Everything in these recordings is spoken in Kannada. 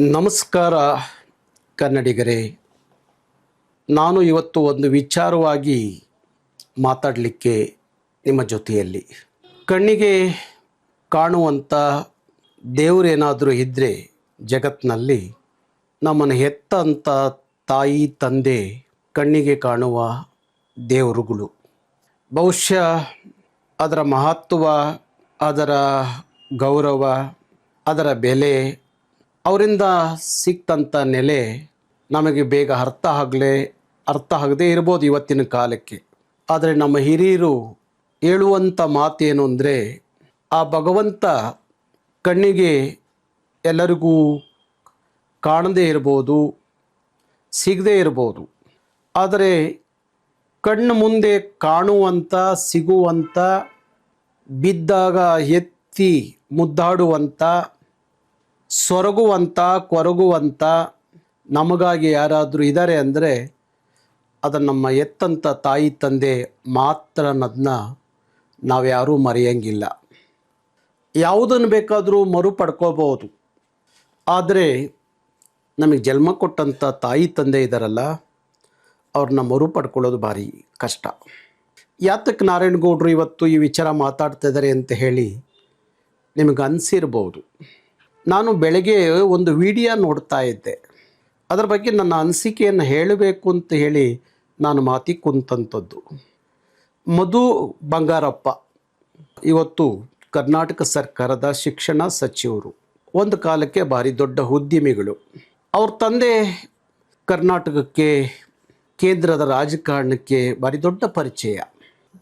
ನಮಸ್ಕಾರ ಕನ್ನಡಿಗರೇ. ನಾನು ಇವತ್ತು ಒಂದು ವಿಚಾರವಾಗಿ ಮಾತಾಡಲಿಕ್ಕೆ ನಿಮ್ಮ ಜೊತೆಯಲ್ಲಿ. ಕಣ್ಣಿಗೆ ಕಾಣುವಂಥ ದೇವರೇನಾದರೂ ಇದ್ದರೆ ಜಗತ್ತಿನಲ್ಲಿ ನಮ್ಮನ್ನು ಹೆತ್ತಂಥ ತಾಯಿ, ತಂದೆ ಕಣ್ಣಿಗೆ ಕಾಣುವ ದೇವರುಗಳು. ಬಹುಶಃ ಅದರ ಮಹತ್ವ, ಅದರ ಗೌರವ, ಅದರ ಬೆಲೆ ಅವರಿಂದ ಸಿಕ್ತಂಥ ನೆಲೆ ನಮಗೆ ಬೇಗ ಅರ್ಥ ಆಗಲೇ, ಅರ್ಥ ಆಗದೇ ಇರ್ಬೋದು ಇವತ್ತಿನ ಕಾಲಕ್ಕೆ. ಆದರೆ ನಮ್ಮ ಹಿರಿಯರು ಹೇಳುವಂಥ ಮಾತೇನು ಅಂದರೆ, ಆ ಭಗವಂತ ಕಣ್ಣಿಗೆ ಎಲ್ಲರಿಗೂ ಕಾಣದೇ ಇರ್ಬೋದು, ಸಿಗದೇ ಇರ್ಬೋದು. ಆದರೆ ಕಣ್ಣು ಮುಂದೆ ಕಾಣುವಂಥ ಸಿಗುವಂಥ ಬಿದ್ದಾಗ ಎತ್ತಿ ಮುದ್ದಾಡುವಂಥ ಸೊರಗುವಂಥ ಕೊರಗುವಂಥ ನಮಗಾಗಿ ಯಾರಾದರೂ ಇದ್ದಾರೆ ಅಂದರೆ ಅದು ನಮ್ಮ ಎತ್ತಂಥ ತಾಯಿ ತಂದೆ ಮಾತ್ರ ಅನ್ನೋದನ್ನ ನಾವು ಯಾರೂ ಮರೆಯಂಗಿಲ್ಲ. ಯಾವುದನ್ನು ಬೇಕಾದರೂ ಮರು ಪಡ್ಕೋಬೋದು ಆದರೆ ನಮಗೆ ಜನ್ಮ ಕೊಟ್ಟಂಥ ತಾಯಿ ತಂದೆ ಇದ್ದಾರಲ್ಲ ಅವ್ರನ್ನ ಮರು ಪಡ್ಕೊಳ್ಳೋದು ಭಾರಿ ಕಷ್ಟ. ಯಾತಕ್ಕೆ ನಾರಾಯಣಗೌಡರು ಇವತ್ತು ಈ ವಿಚಾರ ಮಾತಾಡ್ತಾ ಇದ್ದಾರೆ ಅಂತ ಹೇಳಿ ನಿಮಗೆ ಅನಿಸಿರ್ಬೋದು. ನಾನು ಬೆಳಗ್ಗೆ ಒಂದು ವಿಡಿಯೋ ನೋಡ್ತಾ ಇದ್ದೆ. ಅದರ ಬಗ್ಗೆ ನನ್ನ ಅನಿಸಿಕೆಯನ್ನು ಹೇಳಬೇಕು ಅಂತ ಹೇಳಿ ನಾನು ಮಾತಿ ಕುಂತಂಥದ್ದು ಮಧು ಬಂಗಾರಪ್ಪ, ಇವತ್ತು ಕರ್ನಾಟಕ ಸರ್ಕಾರದ ಶಿಕ್ಷಣ ಸಚಿವರು, ಒಂದು ಕಾಲಕ್ಕೆ ಭಾರಿ ದೊಡ್ಡ ಉದ್ಯಮಿಗಳು. ಅವ್ರ ತಂದೆ ಕರ್ನಾಟಕಕ್ಕೆ, ಕೇಂದ್ರದ ರಾಜಕಾರಣಕ್ಕೆ ಭಾರಿ ದೊಡ್ಡ ಪರಿಚಯ.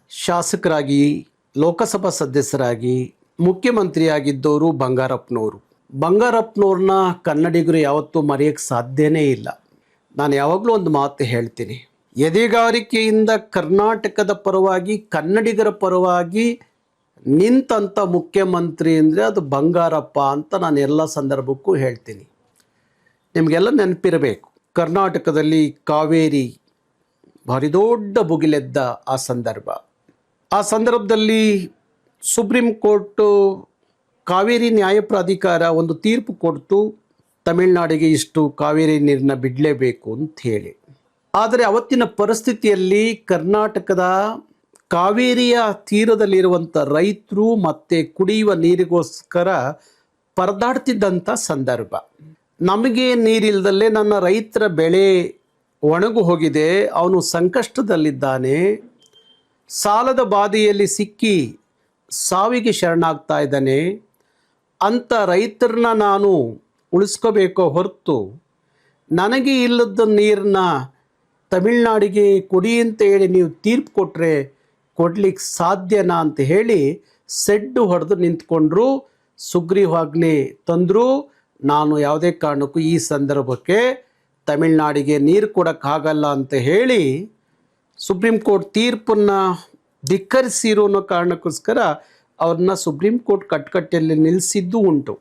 ಶಾಸಕರಾಗಿ, ಲೋಕಸಭಾ ಸದಸ್ಯರಾಗಿ, ಮುಖ್ಯಮಂತ್ರಿಯಾಗಿದ್ದವರು ಬಂಗಾರಪ್ಪನವರು. ಬಂಗಾರಪ್ಪನವ್ರನ್ನ ಕನ್ನಡಿಗರು ಯಾವತ್ತೂ ಮರೆಯೋಕ್ಕೆ ಸಾಧ್ಯನೇ ಇಲ್ಲ. ನಾನು ಯಾವಾಗಲೂ ಒಂದು ಮಾತು ಹೇಳ್ತೀನಿ. ಎದೆಗಾರಿಕೆಯಿಂದ ಕರ್ನಾಟಕದ ಪರವಾಗಿ, ಕನ್ನಡಿಗರ ಪರವಾಗಿ ನಿಂತಂಥ ಮುಖ್ಯಮಂತ್ರಿ ಅಂದರೆ ಅದು ಬಂಗಾರಪ್ಪ ಅಂತ ನಾನು ಎಲ್ಲ ಸಂದರ್ಭಕ್ಕೂ ಹೇಳ್ತೀನಿ. ನಿಮಗೆಲ್ಲ ನೆನಪಿರಬೇಕು, ಕರ್ನಾಟಕದಲ್ಲಿ ಕಾವೇರಿ ಭಾರಿ ದೊಡ್ಡ ಭುಗಿಲೆದ್ದ ಆ ಸಂದರ್ಭ. ಆ ಸಂದರ್ಭದಲ್ಲಿ ಸುಪ್ರೀಂ ಕೋರ್ಟು ಕಾವೇರಿ ನ್ಯಾಯಪ್ರಾಧಿಕಾರ ಒಂದು ತೀರ್ಪು ಕೊಡ್ತು, ತಮಿಳುನಾಡಿಗೆ ಇಷ್ಟು ಕಾವೇರಿ ನೀರನ್ನ ಬಿಡಲೇಬೇಕು ಅಂತ ಹೇಳಿ. ಆದರೆ ಅವತ್ತಿನ ಪರಿಸ್ಥಿತಿಯಲ್ಲಿ ಕರ್ನಾಟಕದ ಕಾವೇರಿಯ ತೀರದಲ್ಲಿರುವಂಥ ರೈತರು ಮತ್ತು ಕುಡಿಯುವ ನೀರಿಗೋಸ್ಕರ ಪರದಾಡ್ತಿದ್ದಂಥ ಸಂದರ್ಭ. ನಮಗೆ ನೀರಿಲ್ಲದಲ್ಲೇ ನನ್ನ ರೈತರ ಬೆಳೆ ಒಣಗು ಹೋಗಿದೆ, ಅವನು ಸಂಕಷ್ಟದಲ್ಲಿದ್ದಾನೆ, ಸಾಲದ ಬಾಧೆಯಲ್ಲಿ ಸಿಕ್ಕಿ ಸಾವಿಗೆ ಶರಣಾಗ್ತಾ ಇದ್ದಾನೆ ಅಂಥ ರೈತರನ್ನ ನಾನು ಉಳಿಸ್ಕೋಬೇಕೋ ಹೊರತು ನನಗೆ ಇಲ್ಲದ ನೀರನ್ನ ತಮಿಳ್ನಾಡಿಗೆ ಕೊಡಿ ಅಂತ ಹೇಳಿ ನೀವು ತೀರ್ಪು ಕೊಟ್ಟರೆ ಕೊಡ್ಲಿಕ್ಕೆ ಸಾಧ್ಯನಾ ಅಂತ ಹೇಳಿ ಸೆಡ್ಡು ಹೊಡೆದು ನಿಂತ್ಕೊಂಡ್ರು ಸುಗ್ರೀವಾಜ್ಞೆ ತಂದರು. ನಾನು ಯಾವುದೇ ಕಾರಣಕ್ಕೂ ಈ ಸಂದರ್ಭಕ್ಕೆ ತಮಿಳ್ನಾಡಿಗೆ ನೀರು ಕೊಡೋಕ್ಕಾಗಲ್ಲ ಅಂತ ಹೇಳಿ ಸುಪ್ರೀಂ ಕೋರ್ಟ್ ತೀರ್ಪನ್ನು ಧಿಕ್ಕರಿಸಿರೋ ಕಾರಣಕ್ಕೋಸ್ಕರ ಅವ್ರನ್ನ ಸುಪ್ರೀಂ ಕೋರ್ಟ್ ಕಟ್ಕಟ್ಟೆಯಲ್ಲಿ ನಿಲ್ಲಿಸಿದ್ದು ಉಂಟು.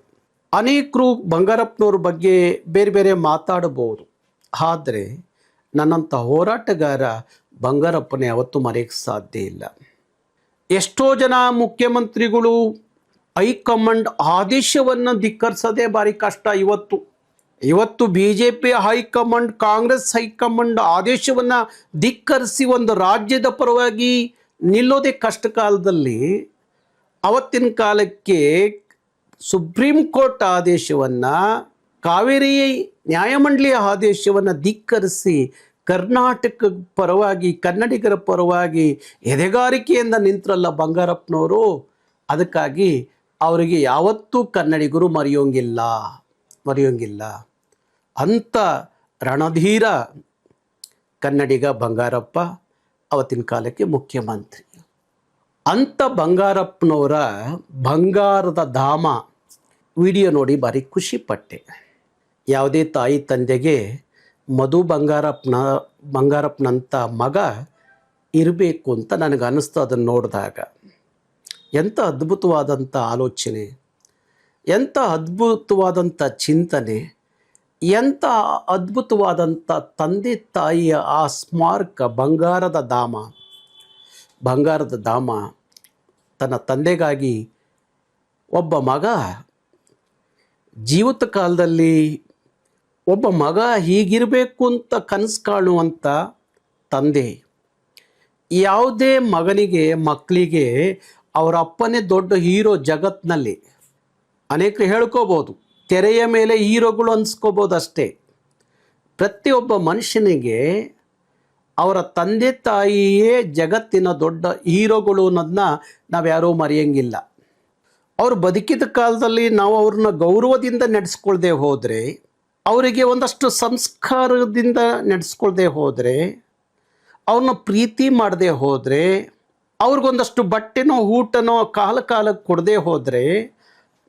ಅನೇಕರು ಬಂಗಾರಪ್ಪನವ್ರ ಬಗ್ಗೆ ಬೇರೆ ಬೇರೆ ಮಾತಾಡಬಹುದು. ಆದರೆ ನನ್ನಂಥ ಹೋರಾಟಗಾರ ಬಂಗಾರಪ್ಪನೇ ಯಾವತ್ತೂ ಮರೆಯೋಕ್ಕೆ ಸಾಧ್ಯ ಇಲ್ಲ. ಎಷ್ಟೋ ಜನ ಮುಖ್ಯಮಂತ್ರಿಗಳು ಹೈಕಮಾಂಡ್ ಆದೇಶವನ್ನು ಧಿಕ್ಕರಿಸೋದೇ ಭಾರಿ ಕಷ್ಟ ಇವತ್ತು. ಇವತ್ತು B J P high command, Congress high command ಆದೇಶವನ್ನು ಧಿಕ್ಕರಿಸಿ ಒಂದು ರಾಜ್ಯದ ಪರವಾಗಿ ನಿಲ್ಲೋದೇ ಕಷ್ಟ ಕಾಲದಲ್ಲಿ ಅವತ್ತಿನ ಕಾಲಕ್ಕೆ ಸುಪ್ರೀಂ ಕೋರ್ಟ್ ಆದೇಶವನ್ನು ಕಾವೇರಿ ನ್ಯಾಯಮಂಡಳಿಯ ಆದೇಶವನ್ನು ಧಿಕ್ಕರಿಸಿ ಕರ್ನಾಟಕ ಪರವಾಗಿ, ಕನ್ನಡಿಗರ ಪರವಾಗಿ ಎದೆಗಾರಿಕೆಯಿಂದ ನಿಂತ್ರಲ್ಲ ಬಂಗಾರಪ್ಪನವರು, ಅದಕ್ಕಾಗಿ ಅವರಿಗೆ ಯಾವತ್ತೂ ಕನ್ನಡಿಗರು ಮರೆಯೋಂಗಿಲ್ಲ ಮರೆಯೋಂಗಿಲ್ಲ. ಅಂಥ ರಣಧೀರ ಕನ್ನಡಿಗ ಬಂಗಾರಪ್ಪ ಅವತ್ತಿನ ಕಾಲಕ್ಕೆ ಮುಖ್ಯಮಂತ್ರಿ. ಅಂಥ ಬಂಗಾರಪ್ಪನವರ ಬಂಗಾರದ ಧಾಮ ವಿಡಿಯೋ ನೋಡಿ ಭಾರಿ ಖುಷಿಪಟ್ಟೆ ಯಾವುದೇ ತಾಯಿ ತಂದೆಗೆ ಮಧು ಬಂಗಾರಪ್ಪನ ಬಂಗಾರಪ್ಪನಂಥ ಮಗ ಇರಬೇಕು ಅಂತ ನನಗೆ ಅನ್ನಿಸ್ತು ಅದನ್ನು ನೋಡಿದಾಗ. ಎಂಥ ಅದ್ಭುತವಾದಂಥ ಆಲೋಚನೆ ಎಂಥ ಅದ್ಭುತವಾದಂಥ ಚಿಂತನೆ ಎಂಥ ಅದ್ಭುತವಾದಂಥ ತಂದೆ ತಾಯಿಯ ಆ ಸ್ಮಾರಕ ಬಂಗಾರದ ಧಾಮ. ಬಂಗಾರದ ಧಾಮ ತನ್ನ ತಂದೆಗಾಗಿ ಒಬ್ಬ ಮಗ. ಜೀವಿತ ಕಾಲದಲ್ಲಿ ಒಬ್ಬ ಮಗ ಹೀಗಿರಬೇಕು ಅಂತ ಕನಸು ಕಾಣುವಂಥ ತಂದೆ. ಯಾವುದೇ ಮಗನಿಗೆ, ಮಕ್ಕಳಿಗೆ ಅವರ ಅಪ್ಪನೇ ದೊಡ್ಡ ಹೀರೋ ಜಗತ್ತಿನಲ್ಲಿ ಅನೇಕರು ಹೇಳ್ಕೋಬೋದು, ತೆರೆಯ ಮೇಲೆ ಹೀರೋಗಳು ಅನ್ಸ್ಕೋಬೋದು ಅಷ್ಟೇ ಪ್ರತಿಯೊಬ್ಬ ಮನುಷ್ಯನಿಗೆ ಅವರ ತಂದೆ ತಾಯಿಯೇ ಜಗತ್ತಿನ ದೊಡ್ಡ ಹೀರೋಗಳು ಅನ್ನೋದನ್ನ ನಾವ್ಯಾರೂ ಮರೆಯಂಗಿಲ್ಲ. ಅವರು ಬದುಕಿದ ಕಾಲದಲ್ಲಿ ನಾವು ಅವ್ರನ್ನ ಗೌರವದಿಂದ ನಡೆಸ್ಕೊಳ್ದೆ ಹೋದರೆ, ಅವರಿಗೆ ಒಂದಷ್ಟು ಸಂಸ್ಕಾರದಿಂದ ನಡೆಸ್ಕೊಳ್ದೆ ಹೋದರೆ, ಅವ್ರನ್ನ ಪ್ರೀತಿ ಮಾಡದೆ ಹೋದರೆ, ಅವ್ರಿಗೊಂದಷ್ಟು ಬಟ್ಟೆನೋ, ಊಟನೋ, ಕಾಲ ಕಾಲಕ್ಕೆ ಕೊಡದೆ ಹೋದರೆ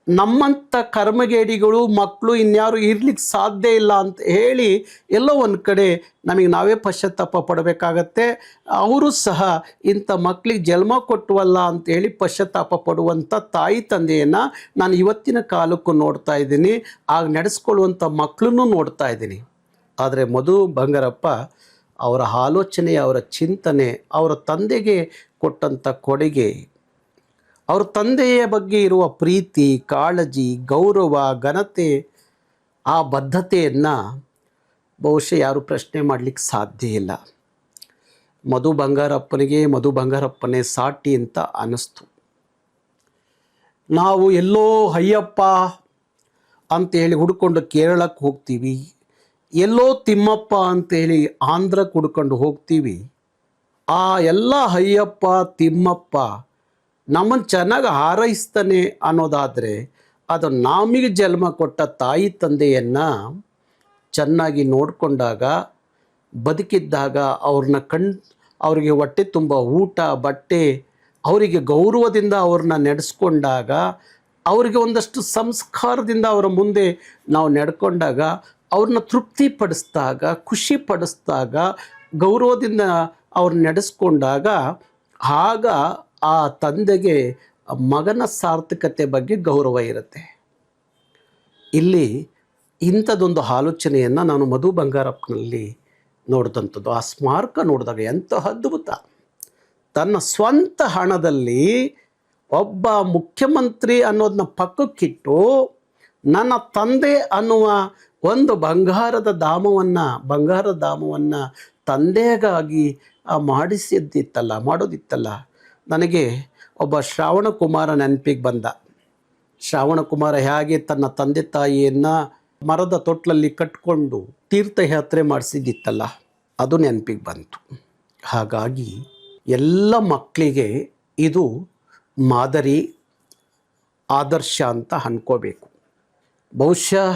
ನಮ್ಮಂಥ ಕರ್ಮಗೇಡಿಗಳು ಮಕ್ಕಳು ಇನ್ಯಾರು ಇರ್ಲಿಕ್ಕೆ ಸಾಧ್ಯ ಇಲ್ಲ ಅಂತ ಹೇಳಿ ಎಲ್ಲೋ ಒಂದು ಕಡೆ ನಮಗೆ ನಾವೇ ಪಶ್ಚಾತ್ತಾಪ ಪಡಬೇಕಾಗತ್ತೆ. ಅವರು ಸಹ ಇಂಥ ಮಕ್ಕಳಿಗೆ ಜನ್ಮ ಕೊಟ್ಟುವಲ್ಲ ಅಂತ ಹೇಳಿ ಪಶ್ಚಾತ್ತಾಪ ಪಡುವಂಥ ತಾಯಿ ತಂದೆಯನ್ನು ನಾನು ಇವತ್ತಿನ ಕಾಲಕ್ಕೂ ನೋಡ್ತಾ ಇದ್ದೀನಿ. ಆಗ ನಡೆಸ್ಕೊಳ್ಳುವಂಥ ಮಕ್ಕಳನ್ನು ನೋಡ್ತಾ ಇದ್ದೀನಿ. ಆದರೆ ಮಧು, ಬಂಗಾರಪ್ಪ, ಅವರ ಆಲೋಚನೆ, ಅವರ ಚಿಂತನೆ, ಅವರ ತಂದೆಗೆ ಕೊಟ್ಟಂಥ ಕೊಡುಗೆ ಅವ್ರ ತಂದೆಯ ಬಗ್ಗೆ ಇರುವ ಪ್ರೀತಿ, ಕಾಳಜಿ, ಗೌರವ, ಘನತೆ, ಆ ಬದ್ಧತೆಯನ್ನು ಬಹುಶಃ ಯಾರು ಪ್ರಶ್ನೆ ಮಾಡಲಿಕ್ಕೆ ಸಾಧ್ಯ ಇಲ್ಲ. ಮಧು ಬಂಗಾರಪ್ಪನಿಗೆ ಮಧು ಬಂಗಾರಪ್ಪನೇ ಸಾಟಿ ಅಂತ ಅನ್ನಿಸ್ತು. ನಾವು ಎಲ್ಲೋ ಅಯ್ಯಪ್ಪ ಅಂತೇಳಿ ಹುಡ್ಕೊಂಡು ಕೇರಳಕ್ಕೆ ಹೋಗ್ತೀವಿ, ಎಲ್ಲೋ ತಿಮ್ಮಪ್ಪ ಅಂತೇಳಿ ಆಂಧ್ರಕ್ಕೆ ಹುಡ್ಕೊಂಡು ಹೋಗ್ತೀವಿ, ಆ ಎಲ್ಲ ಅಯ್ಯಪ್ಪ, ತಿಮ್ಮಪ್ಪ ನಮ್ಮನ್ನು ಚೆನ್ನಾಗಿ ಹಾರೈಸ್ತಾನೆ ಅನ್ನೋದಾದರೆ ಅದು ನಮಗೆ ಜನ್ಮ ಕೊಟ್ಟ ತಾಯಿ ತಂದೆಯನ್ನು ಚೆನ್ನಾಗಿ ನೋಡಿಕೊಂಡಾಗ, ಬದುಕಿದ್ದಾಗ ಅವ್ರನ್ನ ಕಣ್, ಅವರಿಗೆ ಹೊಟ್ಟೆ ತುಂಬ ಊಟ, ಬಟ್ಟೆ, ಅವರಿಗೆ ಗೌರವದಿಂದ ಅವ್ರನ್ನ ನಡೆಸ್ಕೊಂಡಾಗ, ಅವರಿಗೆ ಒಂದಷ್ಟು ಸಂಸ್ಕಾರದಿಂದ ಅವರ ಮುಂದೆ ನಾವು ನಡ್ಕೊಂಡಾಗ ಅವ್ರನ್ನ ತೃಪ್ತಿಪಡಿಸಿದಾಗ ಖುಷಿ ಪಡಿಸಿದಾಗ ಗೌರವದಿಂದ ಅವ್ರನ್ನ ನಡೆಸ್ಕೊಂಡಾಗ, ಆಗ ಆ ತಂದೆಗೆ ಮಗನ ಸಾರ್ಥಕತೆ ಬಗ್ಗೆ ಗೌರವ ಇರುತ್ತೆ. ಇಲ್ಲಿ ಇಂಥದ್ದೊಂದು ಆಲೋಚನೆಯನ್ನು ನಾನು ಮಧು ಬಂಗಾರಪ್ಪನಲ್ಲಿ ನೋಡಿದಂಥದ್ದು. ಆ ಸ್ಮಾರಕ ನೋಡಿದಾಗ ಎಂಥ ಅದ್ಭುತ. ತನ್ನ ಸ್ವಂತ ಹಣದಲ್ಲಿ ಒಬ್ಬ ಮುಖ್ಯಮಂತ್ರಿ ಅನ್ನೋದನ್ನ ಪಕ್ಕಕ್ಕಿಟ್ಟು ನನ್ನ ತಂದೆ ಅನ್ನುವ ಒಂದು ಬಂಗಾರದ ಧಾಮವನ್ನು ಬಂಗಾರದ ಧಾಮವನ್ನು ತಂದೆಗಾಗಿ ಮಾಡಿಸಿದ್ದಿತ್ತಲ್ಲ, ಮಾಡೋದಿತ್ತಲ್ಲ. ನನಗೆ ಒಬ್ಬ ಶ್ರಾವಣ ಕುಮಾರ ನೆನಪಿಗೆ ಬಂದ. ಶ್ರಾವಣ ಕುಮಾರ ಹೇಗೆ ತನ್ನ ತಂದೆ ತಾಯಿಯನ್ನು ಮರದ ತೊಟ್ಲಲ್ಲಿ ಕಟ್ಕೊಂಡು ತೀರ್ಥಯಾತ್ರೆ ಮಾಡಿಸಿದ್ದಿತ್ತಲ್ಲ, ಅದು ನೆನಪಿಗೆ ಬಂತು. ಹಾಗಾಗಿ ಎಲ್ಲ ಮಕ್ಕಳಿಗೆ ಇದು ಮಾದರಿ, ಆದರ್ಶ ಅಂತ ಅನ್ಕೋಬೇಕು. ಬಹುಶಃ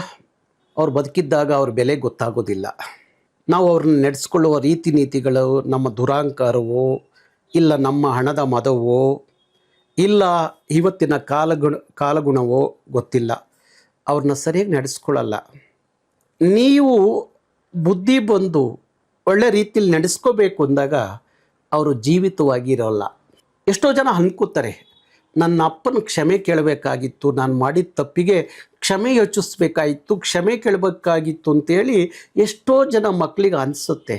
ಅವ್ರು ಬದುಕಿದ್ದಾಗ ಅವ್ರ ಬೆಲೆ ಗೊತ್ತಾಗೋದಿಲ್ಲ. ನಾವು ಅವ್ರನ್ನ ನಡೆಸ್ಕೊಳ್ಳುವ ರೀತಿ ನೀತಿಗಳು, ನಮ್ಮ ದುರಾಂಕಾರವೋ ಇಲ್ಲ ನಮ್ಮ ಹಣದ ಮದವೋ, ಇಲ್ಲ ಇವತ್ತಿನ ಕಾಲಗುಣ, ಕಾಲಗುಣವೋ ಗೊತ್ತಿಲ್ಲ. ಅವ್ರನ್ನ ಸರಿಯಾಗಿ ನಡೆಸ್ಕೊಳ್ಳಲ್ಲ. ನೀವು ಬುದ್ಧಿ ಬಂದು ಒಳ್ಳೆ ರೀತಿಯಲ್ಲಿ ನಡೆಸ್ಕೋಬೇಕು ಅಂದಾಗ ಅವರು ಜೀವಿತವಾಗಿರೋಲ್ಲ ಎಷ್ಟೋ ಜನ ಅನ್ಕೋತಾರೆ, ನನ್ನ ಅಪ್ಪನ ಕ್ಷಮೆ ಕೇಳಬೇಕಾಗಿತ್ತು, ನಾನು ಮಾಡಿದ ತಪ್ಪಿಗೆ ಕ್ಷಮೆ ಯೋಚಿಸ್ಬೇಕಾಗಿತ್ತು, ಕ್ಷಮೆ ಕೇಳಬೇಕಾಗಿತ್ತು ಅಂತೇಳಿ ಎಷ್ಟೋ ಜನ ಮಕ್ಕಳಿಗೆ ಅನಿಸುತ್ತೆ.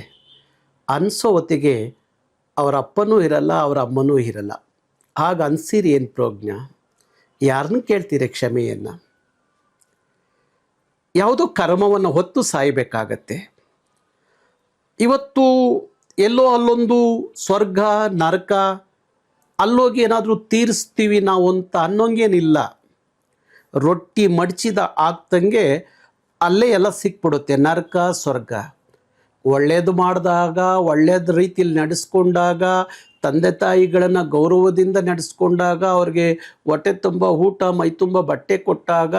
ಅನಿಸೋ ಹೊತ್ತಿಗೆ ಅವರ ಅಪ್ಪನೂ ಇರಲ್ಲ, ಅವರ ಅಮ್ಮನೂ ಇರಲ್ಲ. ಆಗ ಅನ್ಸಿರಿ ಏನು ಪ್ರೋಜ್ಞ? ಯಾರನ್ನು ಕೇಳ್ತೀರಿ ಕ್ಷಮೆಯನ್ನು? ಯಾವುದೋ ಕರ್ಮವನ್ನು ಹೊತ್ತು ಸಾಯಬೇಕಾಗತ್ತೆ. ಇವತ್ತು ಎಲ್ಲೋ ಅಲ್ಲೊಂದು ಸ್ವರ್ಗ, ನರಕ, ಅಲ್ಲೋಗಿ ಏನಾದರೂ ತೀರಿಸ್ತೀವಿ ನಾವು ಅಂತ ಅನ್ನೋಂಗೇನಿಲ್ಲ. ರೊಟ್ಟಿ ಮಡಚಿದ ಆಗ್ತಂಗೆ ಅಲ್ಲೇ ಎಲ್ಲ ಸಿಕ್ಬಿಡುತ್ತೆ, ನರಕ, ಸ್ವರ್ಗ. ಒಳ್ಳೆಯದು ಮಾಡಿದಾಗ ಒಳ್ಳೆಯದ ರೀತಿಯಲ್ಲಿ ನಡೆಸ್ಕೊಂಡಾಗ, ತಂದೆ ತಾಯಿಗಳನ್ನು ಗೌರವದಿಂದ ನಡೆಸ್ಕೊಂಡಾಗ ಅವ್ರಿಗೆ ಹೊಟ್ಟೆ ತುಂಬ ಊಟ, ಮೈ ತುಂಬ ಬಟ್ಟೆ ಕೊಟ್ಟಾಗ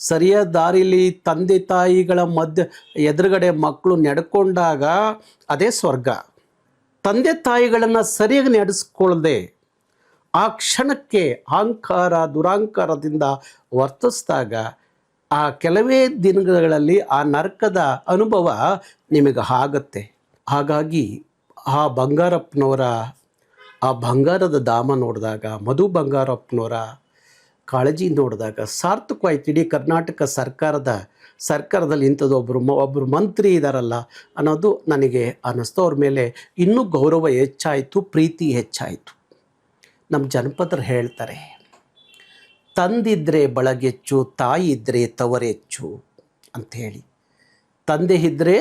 ಸರಿಯಾದ ದಾರಿಲಿ ತಂದೆ ತಾಯಿಗಳ ಮಧ್ಯ ಎದುರುಗಡೆ ಮಕ್ಕಳು ನಡ್ಕೊಂಡಾಗ ಅದೇ ಸ್ವರ್ಗ. ತಂದೆ ತಾಯಿಗಳನ್ನು ಸರಿಯಾಗಿ ನಡೆಸ್ಕೊಳ್ಳದೆ ಆ ಕ್ಷಣಕ್ಕೆ ಅಹಂಕಾರ, ದುರಾಂಕಾರದಿಂದ ವರ್ತಿಸಿದಾಗ ಆ ಕೆಲವೇ ದಿನಗಳಲ್ಲಿ ಆ ನರಕದ ಅನುಭವ ನಿಮಗೆ ಆಗತ್ತೆ. ಹಾಗಾಗಿ ಆ ಬಂಗಾರಪ್ಪನವರ, ಆ ಬಂಗಾರದ ಧಾಮ ನೋಡಿದಾಗ, ಮಧು ಬಂಗಾರಪ್ಪನವರ ಕಾಳಜಿ ನೋಡಿದಾಗ ಸಾರ್ಥಕವಾಯ್ತು ಇಡೀ ಕರ್ನಾಟಕ ಸರ್ಕಾರದ, ಸರ್ಕಾರದಲ್ಲಿ ಇಂಥದ್ದು ಒಬ್ಬರು ಮ ಒಬ್ಬರು ಮಂತ್ರಿ ಇದ್ದಾರಲ್ಲ ಅನ್ನೋದು ನನಗೆ ಅನ್ನಿಸ್ತು. ಅವ್ರ ಮೇಲೆ ಇನ್ನೂ ಗೌರವ ಹೆಚ್ಚಾಯಿತು, ಪ್ರೀತಿ ಹೆಚ್ಚಾಯಿತು. ನಮ್ಮ ಜನಪದರು ಹೇಳ್ತಾರೆ ತಂದಿದ್ರೆ ಬಳಗೆಚ್ಚು ತಾಯಿ ಇದ್ದರೆ ತವರೆಚ್ಚು ಅಂಥೇಳಿ. ತಂದೆ ಇದ್ದರೆ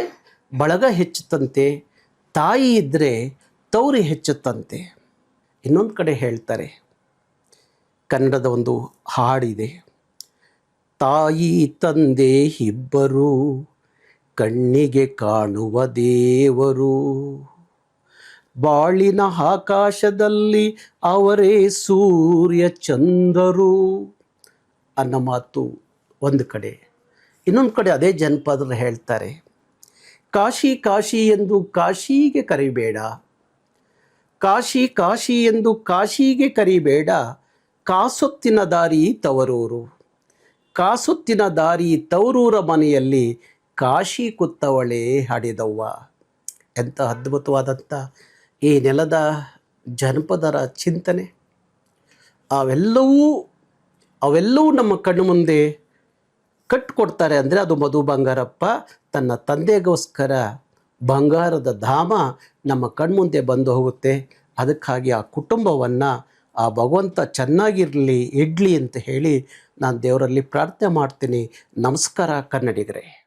ಬಳಗ ಹೆಚ್ಚುತ್ತಂತೆ, ತಾಯಿ ಇದ್ದರೆ ತೌರಿ ಹೆಚ್ಚುತ್ತಂತೆ. ಇನ್ನೊಂದು ಕಡೆ ಹೇಳ್ತಾರೆ, ಕನ್ನಡದ ಒಂದು ಹಾಡಿದೆ, ತಾಯಿ ತಂದೆ ಇಬ್ಬರು, ಕಣ್ಣಿಗೆ ಕಾಣುವ ದೇವರು. ಬಾಳಿನ ಆಕಾಶದಲ್ಲಿ ಅವರೇ ಸೂರ್ಯ ಚಂದ್ರರು ಅನ್ನೋ ಮಾತು ಒಂದು ಕಡೆ. ಇನ್ನೊಂದು ಕಡೆ ಅದೇ ಜನಪದರು ಹೇಳ್ತಾರೆ. ಕಾಶಿ ಕಾಶಿ ಎಂದು ಕಾಶಿಗೆ ಕರಿಬೇಡ. ಕಾಶಿ ಕಾಶಿ ಎಂದು ಕಾಶಿಗೆ ಕರಿಬೇಡ. ಕಾಸೊತ್ತಿನ ದಾರಿ ತವರೂರು. ಕಾಸೊತ್ತಿನ ದಾರಿ ತವರೂರ ಮನೆಯಲ್ಲಿ ಕಾಶಿ ಕುತ್ತವಳೆ ಹಾಡಿದವ್ವ. ಎಂಥ ಅದ್ಭುತವಾದಂಥ ಈ ನೆಲದ ಜನಪದರ ಚಿಂತನೆ, ಅವೆಲ್ಲವೂ ಅವೆಲ್ಲವೂ ನಮ್ಮ ಕಣ್ಣು ಮುಂದೆ ಕಟ್ಟಿಕೊಡ್ತಾರೆ ಅಂದರೆ ಅದು ಮಧು ಬಂಗಾರಪ್ಪ, ತನ್ನ ತಂದೆಗೋಸ್ಕರ ಬಂಗಾರದ ಧಾಮ ನಮ್ಮ ಕಣ್ಮುಂದೆ ಬಂದು ಹೋಗುತ್ತೆ. ಅದಕ್ಕಾಗಿ ಆ ಕುಟುಂಬವನ್ನು, ಆ ಭಗವಂತ ಚೆನ್ನಾಗಿರಲಿ, ಇಡ್ಲಿ ಅಂತ ಹೇಳಿ ನಾನು ದೇವರಲ್ಲಿ ಪ್ರಾರ್ಥನೆ ಮಾಡ್ತೀನಿ. ನಮಸ್ಕಾರ ಕನ್ನಡಿಗರೇ.